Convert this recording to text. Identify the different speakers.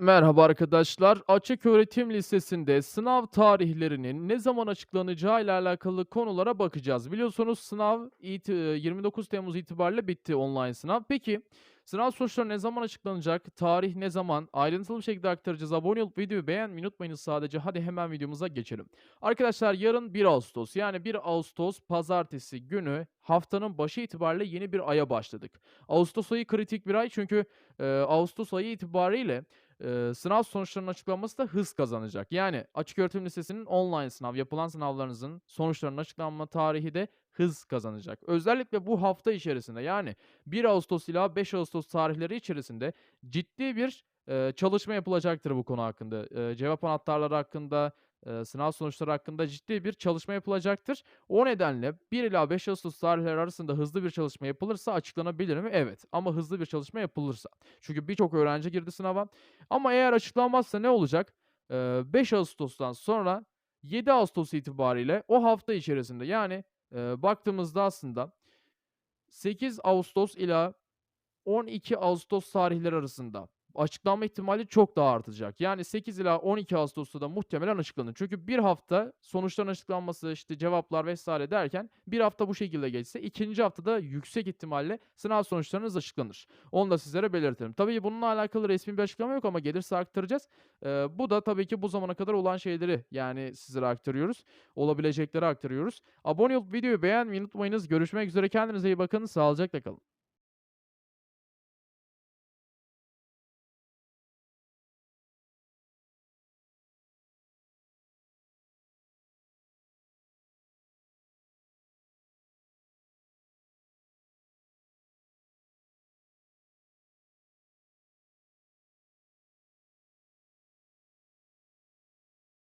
Speaker 1: Merhaba arkadaşlar. Açık Öğretim Lisesi'nde sınav tarihlerinin ne zaman açıklanacağı ile alakalı konulara bakacağız. Biliyorsunuz sınav iti- 29 Temmuz itibariyle bitti online sınav. Peki sınav sonuçları ne zaman açıklanacak? Tarih ne zaman? Ayrıntılı bir şekilde aktaracağız. Abone olup videoyu beğenmeyi unutmayınız sadece. Hadi hemen videomuza geçelim. Arkadaşlar yarın 1 Ağustos yani 1 Ağustos pazartesi günü haftanın başı itibariyle yeni bir aya başladık. Ağustos ayı kritik bir ay çünkü e, Ağustos ayı itibariyle Eee, sınav sonuçlarının açıklanması da hız kazanacak. Yani Açıköğretim Lisesi'nin online sınav, yapılan sınavlarınızın sonuçlarının açıklanma tarihi de hız kazanacak. Özellikle bu hafta içerisinde yani 1 Ağustos ila 5 Ağustos tarihleri içerisinde ciddi bir eee, çalışma yapılacaktır bu konu hakkında. Eee, cevap anahtarları hakkında, sınav sonuçları hakkında ciddi bir çalışma yapılacaktır. O nedenle 1 ila 5 Ağustos tarihleri arasında hızlı bir çalışma yapılırsa açıklanabilir mi? Evet. Ama hızlı bir çalışma yapılırsa. Çünkü birçok öğrenci girdi sınava. Ama eğer açıklanmazsa ne olacak? Eee, 5 Ağustos'tan sonra 7 Ağustos itibariyle o hafta içerisinde yani baktığımızda aslında 8 Ağustos ila 12 Ağustos tarihleri arasında açıklanma ihtimali çok daha artacak. Yani 8 ila 12 Ağustos'ta da muhtemelen açıklanır. Çünkü bir hafta sonuçların açıklanması, işte cevaplar vesaire derken bir hafta bu şekilde geçse ikinci haftada yüksek ihtimalle sınav sonuçlarınız açıklanır. Onu da sizlere belirtelim. Tabii bununla alakalı resmi bir açıklama yok ama gelirse aktaracağız. Eee, bu da tabii ki bu zamana kadar olan şeyleri yani sizlere aktarıyoruz. Olabilecekleri aktarıyoruz. Abone olup videoyu beğenmeyi unutmayınız. Görüşmek üzere. Kendinize iyi bakın. Sağlıcakla kalın.